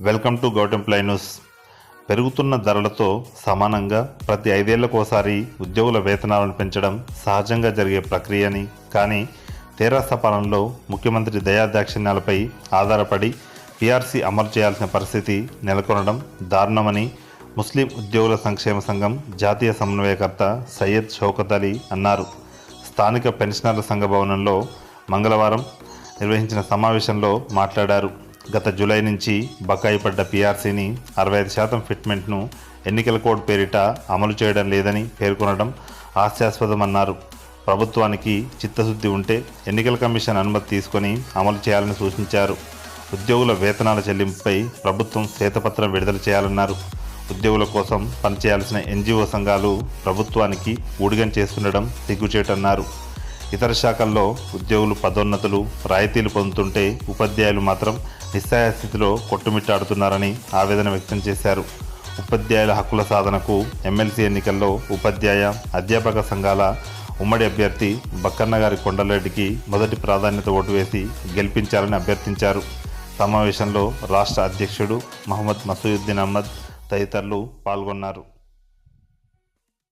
Welcome to govt employ news. పెరుగుతున్న ధరలతో సమానంగా ప్రతి ఐదేళ్ళకోసారి ఉద్యోగుల వేతనాలను పెంచడం సహజంగా జరిగే ప్రక్రియని కానీ తెరాస పాలనలో ముఖ్యమంత్రి దయాదాక్షిణ్యాలపై ఆధారపడి పీఆర్సీ అమలు చేయాల్సిన పరిస్థితి నెలకొనడం దారుణమని ముస్లిం ఉద్యోగుల సంక్షేమ సంఘం జాతీయ సమన్వయకర్త సయ్యద్ షౌకత్ అలీ అన్నారు. స్థానిక పెన్షనర్ల సంఘ భవనంలో మంగళవారం నిర్వహించిన సమావేశంలో మాట్లాడారు. గత జూలై నుంచి బకాయి పడ్డ పీఆర్సీని అరవై ఐదు శాతం ఫిట్మెంట్ను ఎన్నికల కోడ్ పేరిట అమలు చేయడం లేదని పేర్కొనడం హాస్యాస్పదమన్నారు. ప్రభుత్వానికి చిత్తశుద్ధి ఉంటే ఎన్నికల కమిషన్ అనుమతి తీసుకొని అమలు చేయాలని సూచించారు. ఉద్యోగుల వేతనాల చెల్లింపుపై ప్రభుత్వం శ్వేతపత్రం విడుదల చేయాలన్నారు. ఉద్యోగుల కోసం పనిచేయాల్సిన ఎన్జిఓ సంఘాలు ప్రభుత్వానికి ఊడిగం చేసుకుండడం సిగ్గుచేటన్నారు ఇతర శాఖల్లో ఉద్యోగులు పదోన్నతులు రాయితీలు పొందుతుంటే ఉపాధ్యాయులు మాత్రం నిస్సాయ స్థితిలో కొట్టుమిట్టాడుతున్నారని ఆవేదన వ్యక్తం చేశారు. ఉపాధ్యాయుల హక్కుల సాధనకు ఎమ్మెల్సీ ఎన్నికల్లో ఉపాధ్యాయ అధ్యాపక సంఘాల ఉమ్మడి అభ్యర్థి బక్కన్నగారి కొండలరెడ్డికి మొదటి ప్రాధాన్యత ఓటు వేసి గెలిపించాలని అభ్యర్థించారు. సమావేశంలో రాష్ట్ర అధ్యక్షుడు మహమ్మద్ మసూయుద్దీన్ అహ్మద్ తదితరులు పాల్గొన్నారు.